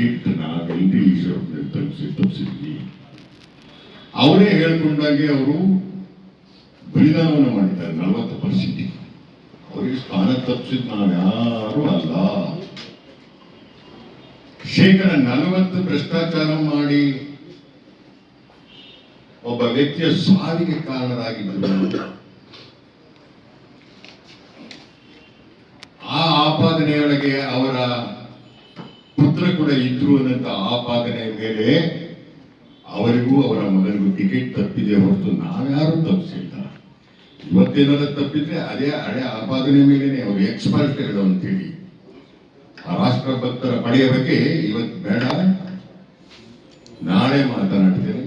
ನಾವೆಲ್ಲರೂ ಈಶ್ವರಪ್ಪನ ತಪ್ಪಿಸಿ ತಪ್ಪಿಸಿದ್ವಿ ಅವರೇ ಹೇಳ್ಕೊಂಡಾಗೆ ಅವರು ಬಲಿದಾನ ಮಾಡಿದ್ದಾರೆ, ನಲವತ್ತು ಪರ್ಸೆಂಟ್. ಅವರಿಗೆ ಸ್ಥಾನ ತಪ್ಪಿಸಿದ್ ನಾವು ಯಾರು ಅಲ್ಲ. ಶೇಕಡ ನಲವತ್ತು ಭ್ರಷ್ಟಾಚಾರ ಮಾಡಿ ಒಬ್ಬ ವ್ಯಕ್ತಿಯ ಸಾವಿಗೆ ಕಾರಣರಾಗಿದ್ದರು ಆ ಆಪಾದನೆಯೊಳಗೆ ಅವರ ಪುತ್ರ ಕೂಡ ಇದ್ರು ಅನ್ನಂತ ಆಪಾದನೆ ಮೇಲೆ ಅವರಿಗೂ ಅವರ ಮಗನಿಗೂ ಟಿಕೆಟ್ ತಪ್ಪಿದೆ ಹೊರತು ನಾವ್ಯಾರು ತಪ್ಪಿಸಿಲ್ಲ ಇವತ್ತೇನಾದ್ರು ತಪ್ಪಿದ್ರೆ ಅದೇ ಹಳೆ ಆಪಾದನೆ ಮೇಲೇನೆ ಅವರು ಎಕ್ಸ್ಪರ್ಟ್ ಹೇಳೋ ಅಂತೇಳಿ. ಆ ರಾಷ್ಟ್ರ ಭಕ್ತರ ಪಡೆಯ ಬಗ್ಗೆ ಇವತ್ತು ಬೇಡ. ನಾಳೆ ಮಾತನಾಡ್ತೇನೆ.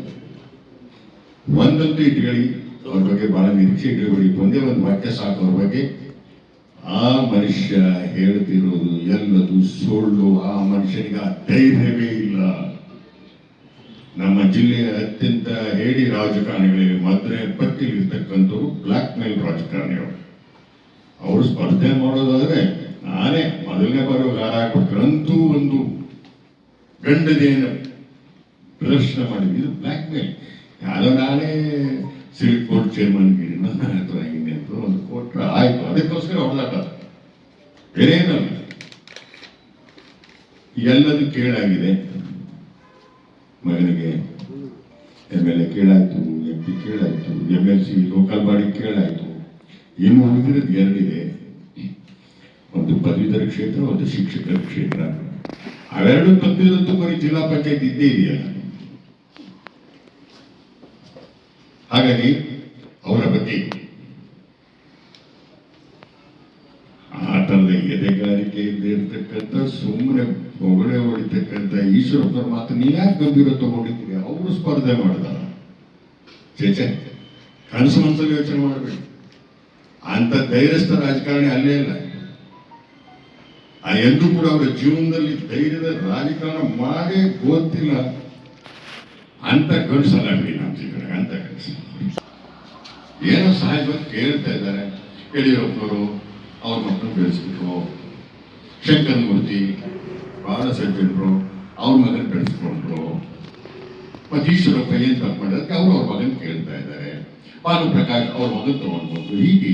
ಒಂದಂತೂ ಇಟ್ಕೊಳ್ಳಿ ಅವ್ರ ಬಗ್ಗೆ ಬಹಳ ನಿರೀಕ್ಷೆ ಇಟ್ಕೊಳ್ಳಿ. ಒಂದೇ ಒಂದು ವಾಕ್ಯ ಸಾಕು ಅವ್ರ ಬಗ್ಗೆ. ಆ ಮನುಷ್ಯ ಹೇಳ್ತಿರೋದು ಎಲ್ಲದು ಸುಳ್ಳು ಆ ಮನುಷ್ಯನಿಗೆ ಆ ಧೈರ್ಯವೇ ಇಲ್ಲ. ನಮ್ಮ ಜಿಲ್ಲೆಯ ಅತ್ಯಂತ ಹೇಳಿ ರಾಜಕಾರಣಿಗಳಿವೆ ಮದ್ರೆ ಪಟ್ಟಿಲಿರ್ತಕ್ಕಂಥವ್ರು ಬ್ಲಾಕ್ ಮೇಲ್ ರಾಜಕಾರಣಿಯವರು. ಅವರು ಸ್ಪರ್ಧೆ ಮಾಡೋದಾದ್ರೆ ನಾನೇ ಮೊದಲನೇ ಬಾರಿ ಗಾರ ಹಾಕ್ಬಿಡ್ತಾರೆ ಅಂತೂ ಒಂದು ಗಂಡದೇನು ಪ್ರದರ್ಶನ ಮಾಡಿದ್ವಿ ಇದು ಬ್ಲಾಕ್ ಮೇಲ್ ಯಾರೋ ನಾನೇ ಸಿಲ್ಕ್ ಕೋರ್ಟ್ ಚೇರ್ಮನ್ ಗಿರಿನ ಅಥವಾ ಹಿಂಗೆ ಅಂತ ಒಂದು ಕೊಟ್ರೆ ಆಯ್ತು. ಅದಕ್ಕೋಸ್ಕರ ಹೊಡೆದಾಟ ಬೇರೇನಲ್ಲ ಎಲ್ಲದೂ ಕೇಳಾಗಿದೆ. ಮಗನಿಗೆ ಎಂ ಎಲ್ ಎ ಕೇಳಾಯ್ತು M P ಕೇಳಾಯ್ತು M L C local body ಕೇಳಾಯ್ತು. ಇನ್ನು ಉಳಿದಿರೋದು ಎರಡಿದೆ. ಒಂದು ಪದವೀಧರ ಕ್ಷೇತ್ರ, ಒಂದು ಶಿಕ್ಷಕರ ಕ್ಷೇತ್ರ. ಅವೆರಡು ತಪ್ಪಿದಂತೂ ಬರೀ ಜಿಲ್ಲಾ ಪಂಚಾಯತ್ ಇದ್ದೇ ಇದೆಯಲ್ಲ. ಹಾಗಾಗಿ ಅವರ ಬಗ್ಗೆ ಆ ಥರದ ಎದೆಗಾರಿಕೆ ಇಲ್ಲದೆ ಇರ್ತಕ್ಕಂಥ ಸುಮ್ಮನೆ ಹೊಗಳೆ ಹೊಡಿತಕ್ಕಂಥ ಈಶ್ವರಪ್ಪನ ಮಾತು ನೀವ್ಯಾಕೆ ಗಂಭೀರ ತಗೊಂಡಿದ್ದೀರಿ? ಅವರು ಸ್ಪರ್ಧೆ ಮಾಡಿದಾರ. ಚೇಚೆ ಕನಸು ಮನಸ್ಸಲ್ಲಿ ಯೋಚನೆ ಮಾಡಬೇಕು ಅಂತ ಧೈರ್ಯಸ್ಥ ರಾಜಕಾರಣಿ ಅಲ್ಲೇ ಇಲ್ಲ. ಆ ಎಂದೂ ಕೂಡ ಅವರ ಜೀವನದಲ್ಲಿ ಧೈರ್ಯದ ರಾಜಕಾರಣ ಮಾಡೇ ಗೊತ್ತಿಲ್ಲ. ಅಂತ ಕಳಿಸಲ್ಲ ಬಿಡಿ ನಮ್ಮ ಜೀವನ, ಅಂತ ಕಳಿಸ ಏನೋ ಸಹಜವಾಗಿ ಕೇಳ್ತಾ ಇದ್ದಾರೆ. ಯಡಿಯೂರಪ್ಪನವರು ಅವ್ರ ಮಕ್ಕಳು ಬೆಳೆಸ್ಬಿಟ್ರು. ಶಂಕರ್ ಮೂರ್ತಿ ಸಜ್ಜನರು ಅವ್ರ ಮಗನ ಬೆಳೆಸ್ಕೊಂಡ್ರು. ಮತ್ತು ಈಶ್ವರಪ್ಪ ಏನು ತಪ್ಪು ಮಾಡೋದಕ್ಕೆ ಅವರು ಅವ್ರ ಮಗನ ಕೇಳ್ತಾ ಇದ್ದಾರೆ. ಭಾನು ಪ್ರಕಾಶ್ ಅವ್ರ ಮಗನ ತಗೊಂಡ್ಬೋದು ಹೀಗೆ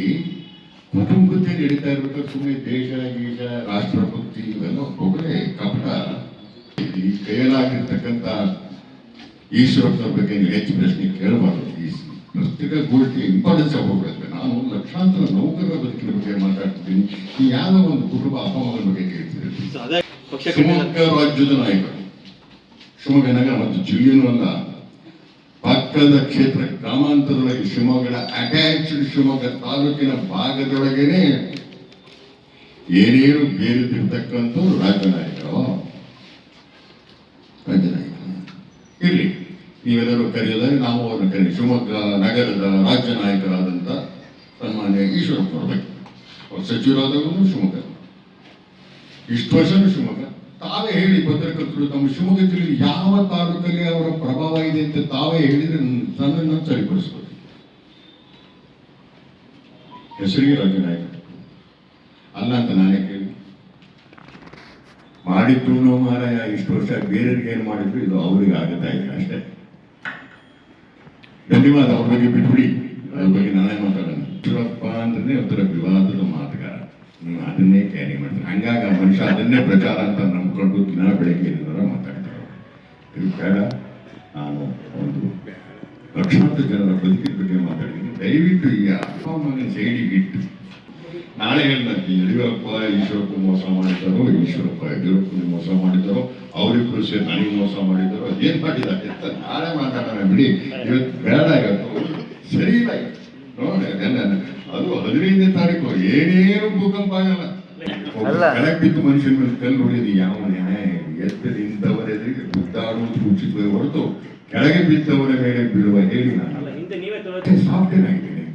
ಕುಟುಂಬಕ್ಕೆ ನಡೀತಾ ಇರ್ಬೇಕಾದ್ರೆ ಸುಮ್ಮನೆ ದೇಶ, ಗೀಶ, ರಾಷ್ಟ್ರಭಕ್ತಿ ಇವೆಲ್ಲ ಒಬ್ಬರೇ ಕಪಟ. ಈ ಕೈಯಲ್ಲಾಗಿರ್ತಕ್ಕಂಥ ಈಶ್ವರಪ್ಪನ ಬಗ್ಗೆ ನೀವು ಹೆಚ್ಚು ಪ್ರಶ್ನೆ ಕೇಳಬಾರದು ಈ ಪುಸ್ತಕ ಗೋಷ್ಠಿ ಇಂಪಾರ್ಟೆನ್ಸ್ ಹೋಗ್ಬಿಡುತ್ತೆ. ನಾನು ಲಕ್ಷಾಂತರ ನೌಕರರ ಬದುಕಿನ ಬಗ್ಗೆ ಮಾತಾಡ್ತಿದ್ದೀನಿ. ಯಾವ ಒಂದು ಕುಟುಂಬ ಅಪಮಗನ ಬಗ್ಗೆ ಕೇಳ್ತಿದ್ದೀನಿ ಪಕ್ಷ ಶಿವಮೊಗ್ಗ ರಾಜ್ಯದ ನಾಯಕರು. ಶಿವಮೊಗ್ಗ ನಗರ ಮತ್ತು ಜಿಲ್ಲೆಯೂ ಅಲ್ಲ ಪಕ್ಕದ ಕ್ಷೇತ್ರ ಗ್ರಾಮಾಂತರದೊಳಗೆ ಶಿವಮೊಗ್ಗದ ಅಟ್ಯಾಚ್ಡ್ ಶಿವಮೊಗ್ಗ ತಾಲೂಕಿನ ಭಾಗದೊಳಗೇನೆ ಏನೇನು ಬೇರೆದಿರ್ತಕ್ಕಂಥ ರಾಜ್ಯ ನಾಯಕರು ರಾಜ್ಯ ನಾಯಕರು ಇರ್ಲಿ ನೀವೆಲ್ಲರೂ ಕರೆಯೋದಾದ್ರೆ ನಾವು ಅವರನ್ನು ಕರೀ ಶಿವಮೊಗ್ಗ ನಗರದ ರಾಜ್ಯ ನಾಯಕರಾದಂಥ ಸನ್ಮಾನ್ಯ ಈಶ್ವರಪ್ಪನವ್ರ ಬಗ್ಗೆ ಅವ್ರು ಸಚಿವರಾದವರು ಶಿವಮೊಗ್ಗ. ಇಷ್ಟು ವರ್ಷನೂ ಶಿವಮೊಗ್ಗ. ತಾವೇ ಹೇಳಿ ಪತ್ರಕರ್ತರು, ತಮ್ಮ ಶಿವಮೊಗ್ಗ ಜಿಲ್ಲೆ ಯಾವ ತಾಲೂಕಲ್ಲಿ ಅವರ ಪ್ರಭಾವ ಇದೆ ಅಂತ ತಾವೇ ಹೇಳಿದ್ರೆ ತನ್ನನ್ನು ಸರಿಪಡಿಸ್ಬೋದು. ಹೆಸರಿಗೆ ರಾಜ್ಯ ನಾಯಕ. ಅಲ್ಲ ಅಂತ ನಾನೇ ಕೇಳಿ. ಮಾಡಿದ್ರು ಮಾರಾಯ, ಇಷ್ಟು ವರ್ಷ ಬೇರೆಯವ್ರಿಗೆ ಏನು ಮಾಡಿದ್ರು, ಇದು ಅವ್ರಿಗೆ ಆಗುತ್ತಾ ಇದೆ ಅಷ್ಟೇ. ಧನ್ಯವಾದ ಅವ್ರ ಬಗ್ಗೆ ಬಿಟ್ಬಿಡಿ. ಅದ್ರ ಬಗ್ಗೆ ನಾನೇ ಮಾತಾಡೋಣ ಈಶ್ವರಪ್ಪ ಅಂತಂದ್ರೆ ಒಂಥರ ವಿವಾದದ ಮಾತುಗಾರ. ನೀವು ಅದನ್ನೇ ಕ್ಯಾರಿ ಮಾಡ್ತಾರೆ. ಹಂಗಾಗಿ ಆ ಮನುಷ್ಯ ಅದನ್ನೇ ಪ್ರಚಾರ ಅಂತ ನಂಬ್ಕೊಂಡು ದಿನ ಬೆಳಗ್ಗೆ ಏನಾರ ಮಾತಾಡ್ತಾರೆ ಇದು ಬೇಡ. ನಾನು ಒಂದು ಲಕ್ಷಾಂತರ ಜನರ ಬದುಕಿನ ಬಗ್ಗೆ ಮಾತಾಡಿದ್ದೀನಿ. ದಯವಿಟ್ಟು ಈ ಅಪ್ಪ ಮಗನ ಸೈಡಿಗೆ ಇಟ್ಟು. ನಾಳೆ ಹೇಳ್ತೀನಿ ಯಡಿಯೂರಪ್ಪ, ಈಶ್ವರಪ್ಪ ಮೋಸ ಮಾಡಿದ್ದಾರೋ, ಈಶ್ವರಪ್ಪ ಯಡಿಯೂರಪ್ಪನ ಮೋಸ ಮಾಡಿದ್ದಾರೋ ಅವರಿಬ್ರು ಸೇರಿ ನನಗೆ ಮೋಸ ಮಾಡಿದ್ರು ಅದೇನ್ ಮಾಡಿದ್ದಾರೆ ಅಂತ ನಾಳೆ ಮಾತಾಡೋಣ ಬಿಡಿ. ಇವತ್ತು ಬೇಡ ಇವತ್ತು. ಸರಿ ಇಲ್ಲ. ನೋಡಿ ಅದು ಹದಿನೈದನೇ ತಾರೀಕು ಏನೇನು ಭೂಕಂಪ ಆಗಲ್ಲ. ಕೆಳಗೆ ಬಿದ್ದು ಮನುಷ್ಯನ ಮೇಲೆ ಕಲ್ಲು ಹೊಡೆಯೋದು ಯಾವ ಎತ್ತದ ಎದುರಿಗೆ ಗುದ್ದಾಡುವುದು ಉಚಿತವೇ ಹೊರತು ಕೆಳಗೆ ಬಿದ್ದವರ ಮೇಲೆ ಬೀಳುವ ಹೇಳಿ ನಾನು. ಅಲ್ಲ ಹಿಂದೆ ನೀವೇ ತಗೊಳ್ಳಿ ಮತ್ತೆ ಸಾಫ್ಟ್ವೇರ್ ಆಗಿದ್ದೀನಿ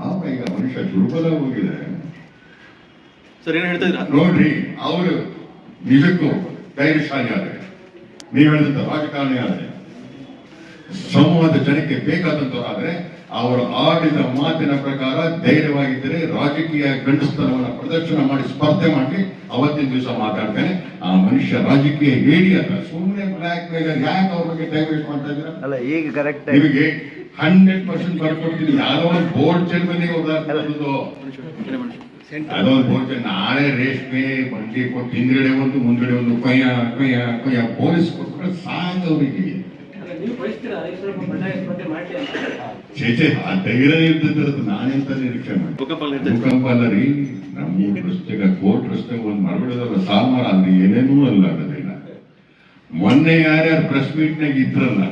ಆಗ ಈಗ ಮನುಷ್ಯ ದುರ್ಬಲ ಹೋಗಿದೆ. ಸರ್ ಏನು ಹೇಳ್ತಾ ಇದ್ರ ನೋಡ್ರಿ ಅವರು ನಿಜಕ್ಕೂ ಧೈರ್ಯಶಾಲಿ ಆದರೆ ನೀವು ಹೇಳಿದಂತ ರಾಜಕಾರಣಿ ಆದರೆ ಸಮೂಹದ ಜನಕ್ಕೆ ಬೇಕಾದಂತವರಾದ್ರೆ ಅವರು ಆಡಿದ ಮಾತಿನ ಪ್ರಕಾರ ಧೈರ್ಯವಾಗಿದ್ದರೆ ರಾಜಕೀಯ ಗಂಡಸ್ತನವನ್ನು ಪ್ರದರ್ಶನ ಮಾಡಿ ಸ್ಪರ್ಧೆ ಮಾಡಿ ಅವತ್ತಿನ ದಿವಸ ಮಾತಾಡ್ತೇನೆ. ಆ ಮನುಷ್ಯ ರಾಜಕೀಯ ಹೇಳಿ ಅಲ್ಲ ಸುಮ್ಮನೆ ಬ್ಲ್ಯಾಕ್ ಮೇಲರ್ ಯಾಕೆ ಅವ್ರ ಬಗ್ಗೆ ಟೈಮ್ ವೇಸ್ಟ್ ಮಾಡ್ತಾ ಇದ್ದೀರಾ? ಅಲ್ಲ ಈಗ ಕರೆಕ್ಟ್ ನಿಮಗೆ ಹಂಡ್ರೆಡ್ ಪರ್ಸೆಂಟ್ ಬರ್ಕೊಡ್ತೀನಿ. ಯಾರೋ ಒಂದು ಬೋರ್ಡ್ ಚೇರ್ಮನ್ ಉದಾಹರಣೆ ಅದೋ ಒಂದು ಬೋರ್ಡ್ ನಾಳೆ ರೇಷ್ಮೆ ಬಂಡಿ ಕೊಟ್ಟು ಹಿಂದ್ಗಡೆ ಒಂದು ಮುಂದ್ಗಡೆ ಒಂದು ಕೊಯ್ಯ ಕೊಯ್ಯ ಕೊಯ್ಯ ಪೊಲೀಸ್ ಕೊಟ್ರೆ ಸಾಂಗ್ ಅವರಿಗೆ ಚೇಚೆ ಆ ಧೈರ್ಯ ಇರ್ತದ್ದು ನಾನೆಂತ ನಿರೀಕ್ಷೆ ಮಾಡಿ? ಭೂಕಂಪ ಅಲ್ಲಿ ರೀ ನಮ್ಮ ರಸ್ತೆಗ ಕೋರ್ಟ್ ರಸ್ತೆಗೆ ಒಂದು ಸಾಮಾರ ಅಲ್ಲಿ ಏನೇನೂ ಅಲ್ಲ ಅದನ್ನ ಮೊನ್ನೆ ಯಾರ್ಯಾರು ಪ್ರೆಸ್ ಮೀಟ್ನಾಗ ಇದ್ರಲ್ಲ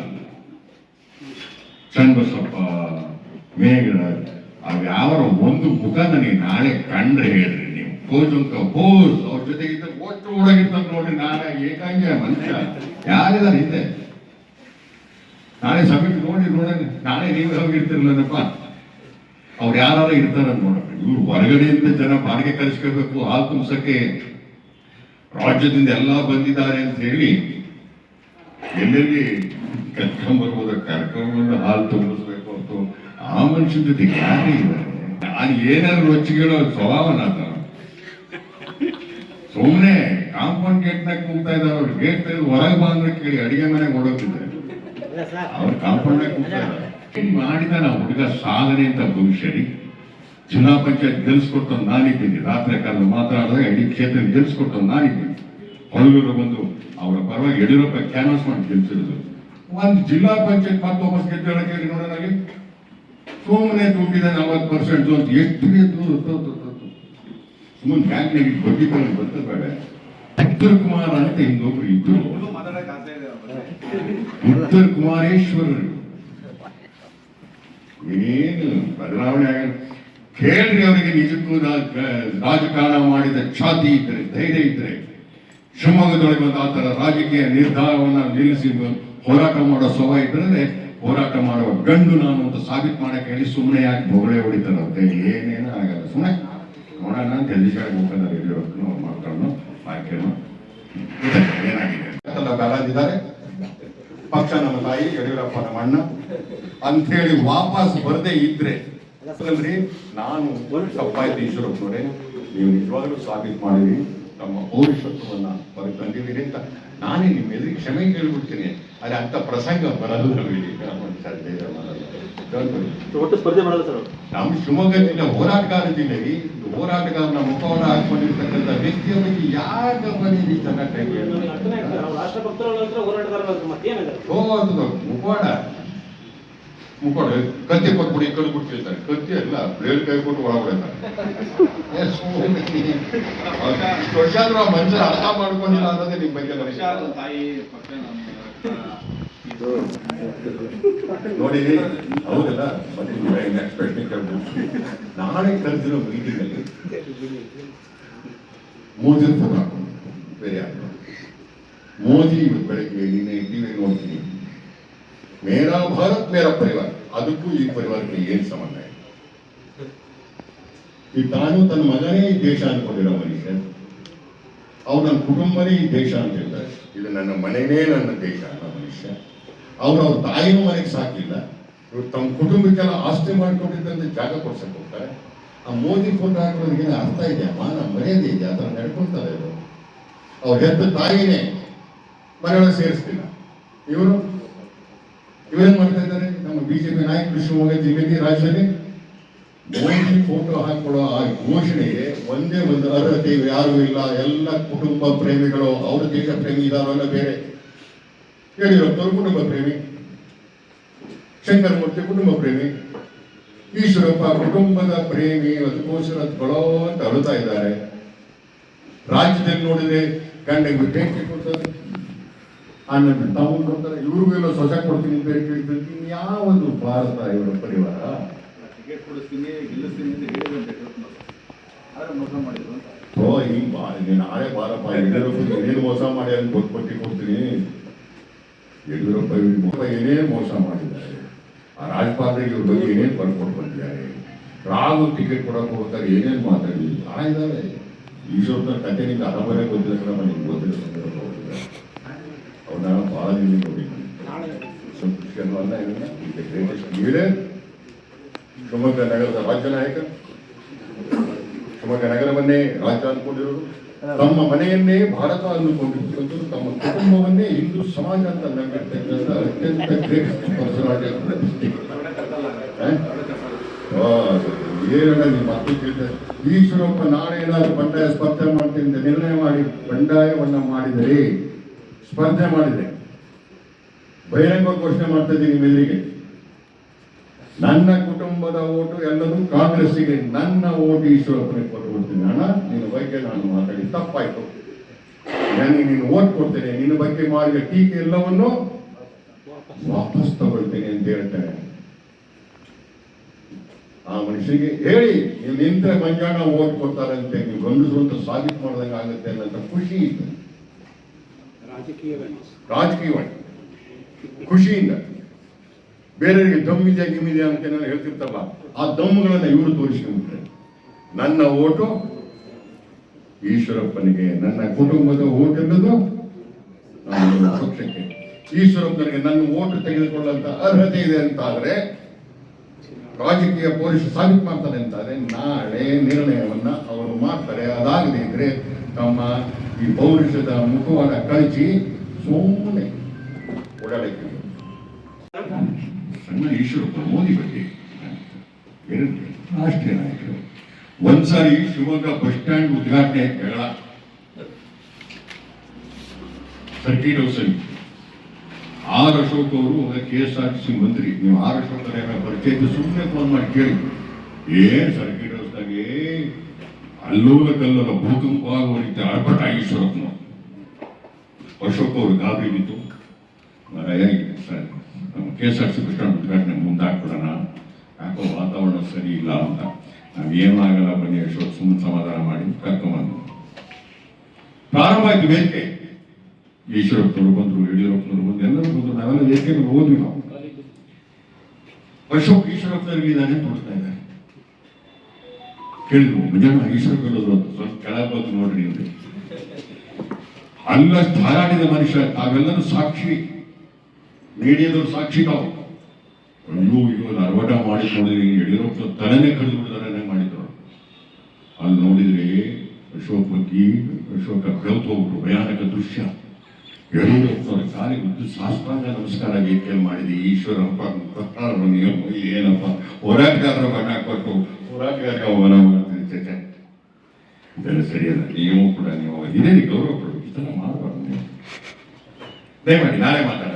ಚನ್ನಬಸಪ್ಪ ಮೇಘರ ಅವ್ ಯಾವ ಒಂದು ಮುಖ ನನಗೆ ನಾಳೆ ಕಂಡ್ರೆ ಹೇಳ್ರಿ ನೀವು. ಕೋಜುಂಕ ಬೋಸ್ ಅವ್ರ ಜೊತೆ ಇದ್ದ ಕೋಚ್ ಒಳಗಿರ್ತಾರೆ ನೋಡ್ರಿ ನಾಳೆ ಏಕಾಂಗಿ ಮನುಷ್ಯ. ಯಾರಿದಾರ ಹಿಂದೆ? ನಾಳೆ ಸಮಿತಿ ನೋಡಿ ನೋಡೋಣ. ನಾಳೆ ನೀವು ಹೋಗಿರ್ತಿರ್ಲನಪ್ಪ ಅವ್ರು ಯಾರು ಇರ್ತಾರ ನೋಡ್ರಿ ಇವ್ರು ಹೊರಗಡೆಯಿಂದ ಜನ ಬಾಡಿಗೆ ಕಲಿಸ್ಕೋಬೇಕು ಹಾಲು ತುಂಬಿಸಕ್ಕೆ ರಾಜ್ಯದಿಂದ ಎಲ್ಲ ಬಂದಿದ್ದಾರೆ ಅಂತ ಹೇಳಿ ಎಲ್ಲೆಲ್ಲಿ ಕರ್ಕೊಂಡ್ಬರ್ಬೋದು ಕರ್ಕೊಂಡ್ಬಂದು ಹಾಲು ತುಂಬಿಸ್ಬೇಕು ಅಂತ ಆ ಮನುಷ್ಯನ ಜೊತೆಗೆ ಯಾರೇ ಇದ್ದಾರೆ ಅದು ಏನಾದ್ರು ರೊಚ್ಚಿಗೆಳೋ ಸ್ವಭಾವ ಸುಮ್ನೆ ಸುಮ್ಮನೆ ಕಾಂಪೌಂಡ್ ಗೇಟ್ನಾಗ ಕೂಗ್ತಾ ಇದ್ದಾರೆ ಅವ್ರು ಗೇಟ್ ತೆಗೆದು ಹೊರಗೆ ಅಂದ್ರೆ ಕೇಳಿ ಅಡಿಗೆ ಮನೆಗೆ ಓಡೋಗ್ತಿದ್ದಾರೆ ಅವ್ರ ಕಾಂಪೌಂಡ್ ಮಾಡಿದ ನಾವು ಹುಡುಗ ಸಾಧನೆ ಅಂತ ಭವಿಷ್ಯರಿ ಜಿಲ್ಲಾ ಪಂಚಾಯತ್ ಗೆಲ್ಸ್ಕೊಟ್ಟು ನಾನಿದ್ದೀನಿ. ರಾತ್ರಿ ಕಾಲ ಮಾತಾಡಿದಾಗ ಇಡೀ ಕ್ಷೇತ್ರ ಗೆಲ್ಸ್ಕೊಟ್ಟು ನಾನಿದ್ದೀನಿ. ಹೊಳಗೂರು ಬಂದು ಅವರ ಪರವಾಗಿ ಯಡಿಯೂರಪ್ಪ ಕ್ಯಾನ್ವಾಸ್ ಮಾಡಿ ಗೆಲ್ಸಿರೋದು. ಒಂದು ಜಿಲ್ಲಾ ಪಂಚಾಯತ್ ಮತ್ತೊಬ್ಬ ವಾಪಸ್ ನೋಡೋದಾಗಿ. ಸುಮ್ಮನೆ ತುಂಬಿದೆ ನಲವತ್ತು ಪರ್ಸೆಂಟ್ ಅಂತ ಎಷ್ಟು ಸುಮ್ಮನೆ ಬ್ಯಾಂಕ್ನಾಗ ಬಡ್ಡಿ ತಗೊಂಡು ಬರ್ತದೆ ಬೇಡ ಉತ್ತರ ಕುಮಾರ್ ಅಂತ ಇನ್ನೊಬ್ರು ಇದ್ರು. ಉತ್ತರ ಕುಮಾರೇಶ್ವರರು. ಏನು ಬದಲಾವಣೆ ಆಗ ಕೇಳ್ರಿ ಅವರಿಗೆ ನಿಜಕ್ಕೂ ರಾಜಕಾರಣ ಮಾಡಿದ ಛಾತಿ ಇದ್ರೆ, ಧೈರ್ಯ ಇದ್ರೆ, ಶಿವಮೊಗ್ಗದೊಳಗೆ ಒಂದು ಆತರ ರಾಜಕೀಯ ನಿರ್ಧಾರವನ್ನ ನಿಲ್ಲಿಸಿ ಹೋರಾಟ ಮಾಡೋ ಸ್ವಭಾವ ಇದ್ರೆ ಹೋರಾಟ ಮಾಡುವ ಗಂಡು ನಾನು ಅಂತ ಸಾಬೀತು ಮಾಡಕ್ಕೆ ಹೇಳಿ ಸುಮ್ಮನೆ ಯಾಕೆ ಬೊಗಳೆ ಹೊಡಿತಾರಂತೆ ಏನೇನು ಆಗಲ್ಲ. ಸುಮ್ಮನೆ ನೋಡೋಣ ಅಂತ ಎಲ್ಲಿಸಾಗಿ ಹೋಗ್ತಾರೆ ಯಡಿಯೂರಪ್ಪನು ಮಕ್ಕಳನ್ನು ಆಯ್ಕೆನು ಏನಾಗಿದೆ ಎಲ್ಲ ಬೆಳೆದಿದ್ದಾರೆ ಪಕ್ಷ ನಮ್ಮ ತಾಯಿ, ಯಡಿಯೂರಪ್ಪ ನಮ್ಮ ಅಣ್ಣ. ಅಂಥೇಳಿ ವಾಪಸ್ ಬರದೇ ಇದ್ರೆ ಅಲ್ರಿ ನಾನು ತಪ್ಪಾಯ್ತು ಈಶ್ವರಪ್ಪನವರೇ ನೀವು ನಿಜವಾಗ್ಲೂ ಸಾಬೀತು ಮಾಡಿರಿ. ತಮ್ಮ ಪೌರುಷತ್ವವನ್ನು ಹೊರಗೆ ತಂದಿದ್ದೀರಿ ಅಂತ ನಾನೇ ನಿಮ್ಮ ಎದುರಿಗೆ ಕ್ಷಮೆ ಕೇಳ್ಬಿಡ್ತೀನಿ. ಅದೇ ಅಂತ ಪ್ರಸಂಗ ಬರಲ್ಲ ನಮಗೆ. ನಮ್ಮ ಶಿವಮೊಗ್ಗ ಜಿಲ್ಲೆ ಹೋರಾಟಗಾರ ಹೋರಾಟಗಾರನ ಮುಖವನ್ನು ಹಾಕೊಂಡಿರ್ತಕ್ಕಂಥ ವ್ಯಕ್ತಿಯ ಬಗ್ಗೆ ಯಾಕೆ ಬಂದಿರಿ ಚೆನ್ನಾಗಿ ಹೋರಾಟಗಾರ ಮುಖವಾಡ. ಮುಖವಾಡ ಕತ್ತಿ ಕೊಟ್ಬಿಡಿ ಕಲ್ಲು ಕೇಳ್ತಾರೆ ಕತ್ತಿ ಅಲ್ಲ ಬ್ಲೇಡ್ ಕೈ ಕೊಟ್ಟು ಒಳಗಡೆ ಆ ಮನುಷ್ಯ ಅರ್ಥ ಮಾಡ್ಕೊಂಡಿಲ್ಲ ಅನ್ನೋದೇ ನಿಮ್ ಬಗ್ಗೆ ನನಗೆ ತಾಯಿ ಪಕ್ಕ ನೋಡಿ ಹೌದಲ್ಲ ನಾಳೆ ಕರೆದಿರೋ ಮೀಟಿಂಗ್ ಅಲ್ಲಿ ಮೋದಿ ಫೋಟೋ ಹಾಕೊಂಡು ಬೇರೆ ಯಾರು ಮೋದಿ ಇವತ್ತು ಬೆಳಗ್ಗೆ ನಿನ್ನೆ ಟಿವಿ ನೋಡ್ತೀನಿ. ಮೇರಾ ಭಾರತ್ ಮೇರಾ ಪರಿವಾರ. ಅದಕ್ಕೂ ಈ ಪರಿವಾರಕ್ಕೆ ಏನ್ ಸಂಬಂಧ? ಇದೆ ಈ ತಾನು ತನ್ನ ಮಗನೇ ಈ ದೇಶ ಅನ್ಕೊಂಡಿರೋ ಮನುಷ್ಯ. ಅವ್ರು ನನ್ನ ಕುಟುಂಬನೇ ಈ ದೇಶ ಅಂತ ಹೇಳ್ತಾರೆ ಇದು ನನ್ನ ಮನೆನೇ ನನ್ನ ದೇಶ ಅನ್ನೋ ಮನುಷ್ಯ. ಅವ್ರು ಅವ್ರ ತಾಯಿನೂ ಮನೆಗೆ ಸಾಕಿಲ್ಲ. ಇವ್ರು ತಮ್ಮ ಕುಟುಂಬಕ್ಕೆಲ್ಲ ಆಸ್ತಿ ಮಾಡ್ಕೊಂಡಿದ್ದಂತೆ ಜಾಗ ಕೊಡ್ಸಕ್ ಹೋಗ್ತಾರೆ. ಆ ಮೋದಿ ಫೋಟೋ ಹಾಕೋದಕ್ಕೆ ಅರ್ಥ ಇದೆ ಮಾನ ಮರ್ಯಾದೆ ಇದೆ ಅದನ್ನು ನಡ್ಕೊಳ್ತಾರೆ ಇವರು. ಅವ್ರ ಹೆತ್ತ ತಾಯಿನೇ ಮನೆಯೊಳಗೆ ಸೇರಿಸ್ತಿಲ್ಲ. ಇವರು ಇವೇನ್ ಮಾಡ್ತಾ ಇದ್ದಾರೆ? ನಮ್ಮ ಬಿಜೆಪಿ ನಾಯಕ ಶಿವಮೊಗ್ಗ ಜಿಲ್ಲೆಗೆ ರಾಜ್ಯದಲ್ಲಿ ಮೋದಿ ಫೋಟೋ ಹಾಕೊಳ್ಳೋ ಆ ಘೋಷಣೆಗೆ ಒಂದೇ ಒಂದು ಅರ್ಹತೆ ಯಾರು ಇಲ್ಲ. ಎಲ್ಲ ಕುಟುಂಬ ಪ್ರೇಮಿಗಳು, ಅವ್ರ ದೇಶ ಪ್ರೇಮಿ ಇದಾರಲ್ಲ ಬೇರೆ? ಯಡಿಯೂರಪ್ಪನವರು ಕುಟುಂಬ ಪ್ರೇಮಿ. ಶಂಕರಮೂರ್ತಿ ಕುಟುಂಬ ಪ್ರೇಮಿ. ಈಶ್ವರಪ್ಪ ಕುಟುಂಬದ ಪ್ರೇಮಿ, ಅದಕ್ಕೋಸ್ಕರ ಬಳೋ ಅಂತ ಅಳುತ್ತಾ ಇದ್ದಾರೆ. ರಾಜ್ಯದಲ್ಲಿ ನೋಡಿದ್ರೆ ಗಂಡಗೆ ಬೆಂಕಿ ಕೊಡ್ತಾರೆ ಅಣ್ಣ ತಗೊಂಡು ಕೊಡ್ತಾರೆ. ಇವ್ರಿಗೂ ಏನೋ ಸೊಸೆ ಕೊಡ್ತೀನಿ ಅಂತ ಹೇಳ್ತೀನಿ ಯಾವ ಒಂದು ಭಾರತ ಇವರ ಪರಿವಾರ? ಟಿಕೆಟ್ ಕೊಡಿಸ್ತೀನಿ ಗೆಲ್ಲಿಸ್ತೀನಿ ಅಂತ ಹೇಳಿದಂತೆ ಆದ್ರೆ ಮೋಸ ಮಾಡಿದ್ರು ಅಂತ. ಓ ಬಾ ಇಲ್ಲಿ ನಾಳೆ ಬಾರಪ್ಪ ಯಡಿಯೂರಪ್ಪ ಏನು ಮೋಸ ಮಾಡಿ ಅಂತ ಕೊಟ್ಕೊಟ್ಟಿ ಕೊಡ್ತೀನಿ. ಯಡಿಯೂರಪ್ಪ ಇವ್ರಿಗೆ ಏನೇನು ಮೋಸ ಮಾಡಿದ್ದಾರೆ. ಆ ರಾಜ್ಪಾಲ್ರಿಗೆ ಇವ್ರ ಬಗ್ಗೆ ಏನೇನು ಬರ್ಕೊಂಡು ಬಂದಿದ್ದಾರೆ. ರಾಗು ಟಿಕೆಟ್ ಕೊಡಕ್ಕೆ ಹೋಗ್ತಾರೆ ಏನೇನು ಮಾತಾಡಿ. ಆ ಇದ್ದಾರೆ ಈಶ್ವರನ ಕತೆ ನಿಂಗೆ ಅರಮನೆ ಗೊತ್ತಿಲ್ಲ ನಿಮ್ಗೆ ಗೊತ್ತಿಲ್ಲ ಸಂದರ್ಭ ಹೋಗಿದ್ದಾರೆ ಬಹಳ ಭಾಳ ಈಗ ಗ್ರೇಟೆಸ್ಟ್ ಲೀಡರ್ ಶಿವಮೊಗ್ಗ ನಗರದ ರಾಜ್ಯ ನಾಯಕ. ಶಿವಮೊಗ್ಗ ನಗರವನ್ನೇ ರಾಜ್ಯ ಅಂದ್ಕೊಂಡಿರೋರು ತಮ್ಮ ಮನೆಯನ್ನೇ ಭಾರತ ಅಂದುಕೊಂಡಿರ್ತಕ್ಕಂಥದ್ದು ತಮ್ಮ ಕುಟುಂಬವನ್ನೇ ಹಿಂದೂ ಸಮಾಜ ಅಂತ ನಂಬಿರ್ತಕ್ಕಂಥ ಅತ್ಯಂತ ಕೇಳ್ತಾರೆ ಈಶ್ವರಪ್ಪ ನಾಳೆ ಏನಾದ್ರು ಬಂಡಾಯ ಸ್ಪರ್ಧೆ ಮಾಡ್ತೀನಿ ನಿರ್ಣಯ ಮಾಡಿ ಬಂಡಾಯವನ್ನ ಮಾಡಿದರೆ ಸ್ಪರ್ಧೆ ಮಾಡಿದೆ. ಬಹಿರಂಗ ಘೋಷಣೆ ಮಾಡ್ತಾ ಇದ್ದೀನಿ ಮೇಲಿಗೆ ನನ್ನ ಕುಟುಂಬದ ಓಟು ಎಲ್ಲರೂ ಕಾಂಗ್ರೆಸ್ಸಿಗೆ, ನನ್ನ ಓಟು ಈಶ್ವರಪ್ಪನಿಗೆ ಕೊಟ್ಟು ಕೊಡ್ತೀನಿ. ಅಣ್ಣ, ನಿನ್ನ ಬಗ್ಗೆ ನಾನು ಮಾತಾಡಿ, ತಪ್ಪಾಯ್ತು. ನನಗೆ ನೀನು ಓಟ್ ಕೊಡ್ತೇನೆ, ನಿನ್ನ ಬಗ್ಗೆ ಮಾಡಿದ ಟೀಕೆ ಎಲ್ಲವನ್ನು ವಾಪಸ್ ತಗೊಳ್ತೇನೆ ಅಂತ ಹೇಳ್ತಾರೆ ಆ ಮನುಷ್ಯನಿಗೆ ಹೇಳಿ, ನೀವು ನಿಂತ್ರೆ ಮಂಜಾಣ ಓಟ್ ಕೊಡ್ತಾರಂತೆ, ನೀವು ಗಂಡಸು ಅಂತ ಸಾಬೀತು ಮಾಡ್ದಂಗೆ ಆಗುತ್ತೆ ಅನ್ನೋಂಥ ಖುಷಿ ಇತ್ತು. ರಾಜಕೀಯವಾಗಿ ಖುಷಿಯಿಂದ. ಬೇರೆಯವರಿಗೆ ದಮ್ಮಿದೆ ಗಿಮ್ಮಿದೆ ಅಂತ ನಾನು ಹೇಳ್ತಿರ್ತಲ್ಲ ಆ ದಮ್ಮುಗಳನ್ನ ಇವರು ತೋರಿಸ್ಕೊಂಡ್ರೆ ನನ್ನ ಓಟು ಈಶ್ವರಪ್ಪನಿಗೆ, ನನ್ನ ಕುಟುಂಬದ ಓಟ್ ಎನ್ನುವುದು ಪಕ್ಷಕ್ಕೆ. ಈಶ್ವರಪ್ಪನಿಗೆ ನನ್ನ ಓಟು ತೆಗೆದುಕೊಳ್ಳುವಂತ ಅರ್ಹತೆ ಇದೆ ಅಂತ ಆದ್ರೆ ರಾಜಕೀಯ ಪೊಲೀಸ್ ಸಾಬೀತು ಮಾಡ್ತಾರೆ ಅಂತಾದ್ರೆ ನಾಳೆ ನಿರ್ಣಯವನ್ನ ಮಾಡ್ತಾರೆ ಅದಾಗದೇ ಇದ್ರೆ ತಮ್ಮ ಈ ಪೌರುಷದ ಮುಖವನ್ನ ಕಳಚಿ ಸುಮ್ಮನೆ ಓಡಾಡಕ್ಕೆ ಸಣ್ಣ ಈಶ್ವರಪ್ಪ ಮೋದಿ ಬಗ್ಗೆ ರಾಷ್ಟ್ರೀಯ ನಾಯಕರು. ಒಂದ್ಸಾರಿ ಶಿವಮೊಗ್ಗ ಬಸ್ ಸ್ಟ್ಯಾಂಡ್ ಉದ್ಘಾಟನೆ ಜಗಳ ಸರ್ಕಿಟ್ ಹೌಸಲ್ಲಿ ಆರ್ ಅಶೋಕ್ ಅವರು ಕೆ ಎಸ್ ಆರ್ ಸಿ ಮಂತ್ರಿ. ನೀವು ಆರ್ ಅಶೋಕ್ ಅವರ ಪರಿಚಯ ಸುಮ್ಮನೆ ಫೋನ್ ಮಾಡಿ ಕೇಳಿ. ಏನ್ ಸರ್ಕಿಟ್ ಅಲ್ಲೋಲ ಕಲ್ಲೋಲ ಭೂಕಂಪ ರೀತಿ ಆರ್ಭಟ ಅಶೋಕ್ ಅವರು ಗಾಬರಿ ಬಿತ್ತು sir K S R C bus stand ಉದ್ಘಾಟನೆ ಮುಂದಾಕ್ಬಿಡೋಣ ಯಾಕೋ ವಾತಾವರಣ ಸರಿ ಇಲ್ಲ ಅಂತ. ನಾವೇನೂ ಏನಾಗಲ್ಲ ಬನ್ನಿ ಅಶೋಕ್ ಸುಮ್ಮನೆ ಸಮಾಧಾನ ಮಾಡಿ ಕರ್ಕೊಂಬಂದು ಪ್ರಾರಂಭ ಆಯ್ತು ವೇದಿಕೆ ಈಶ್ವರಪ್ಪನವರು ಬಂದರು, ಯಡಿಯೂರಪ್ಪನವರು ಬಂದು ಎಲ್ಲರೂ ಬಂದರು. ನಾವೆಲ್ಲ ವೇದಿಕೆ ಮೇಲೆ ಹೋದ್ವಿ ನಾವು. ಅಶೋಕ್ ಈಶ್ವರಪ್ಪನವರಿಗೆ ನಾನೇ ತೋರಿಸ್ತಾ ಇದ್ದಾರೆ ಕೇಳಿದ್ರು ನಿಜಾನ ಈಶ್ವರ ಹೇಳೋದು ಅಂತ. ಸ್ವಲ್ಪ ಕೆಳಗೆ ಬಂದು ನೋಡ್ರಿ ನೀವು. ಅಲ್ಲ ಧಾರಾಡಿದ ಮನುಷ್ಯ, ತಾವೆಲ್ಲರೂ ಸಾಕ್ಷಿ. ಮೀಡಿಯಾದವ್ರು ಸಾಕ್ಷಿ ತಾವು. ಅಯ್ಯೋ ಇವಾಗ ಅರ್ವಟ ಮಾಡಿ ನೋಡಿದ್ರೆ ಯಡಿಯೂರಪ್ಪ ತಲೆನೇ ಕಳೆದು ಬಿಡ್ತಾರೆ ಮಾಡಿದ್ರು. ಅಲ್ಲಿ ನೋಡಿದ್ರೆ ಅಶೋಕ ಬಗ್ಗೆ ಅಶೋಕ ಬೆಳೆದು ಹೋಗ್ಬಿಟ್ರು, ಭಯಾನಕ ದೃಶ್ಯ. ಯಡಿಯೂರಪ್ಪನವರ ಸಾರಿ ಬಿದ್ದು ಶಾಸ್ತ್ರಾಂಗ ನಮಸ್ಕಾರ ವೇದಿಕೆ ಮಾಡಿದೆ. ಈಶ್ವರಪ್ಪ ಏನಪ್ಪ? ಹೋರಾಟಗಾರರ ಬಣ್ಣ ಕೊಟ್ಟು ಹೋರಾಟಗಾರರ ಅವಮಾನ ಮಾಡ್ತೀನಿ ಚಚೆ. ಇದೆಲ್ಲ ಸರಿಯಲ್ಲ, ನೀವು ಕೂಡ ನೀವು ಇದೇ ಗೌರವ ಕೊಡು. ಇದನ್ನ ಮಾಡಬಾರ್ದು ದಯಮಾಡಿ ನಾಳೆ ಮಾತಾಡ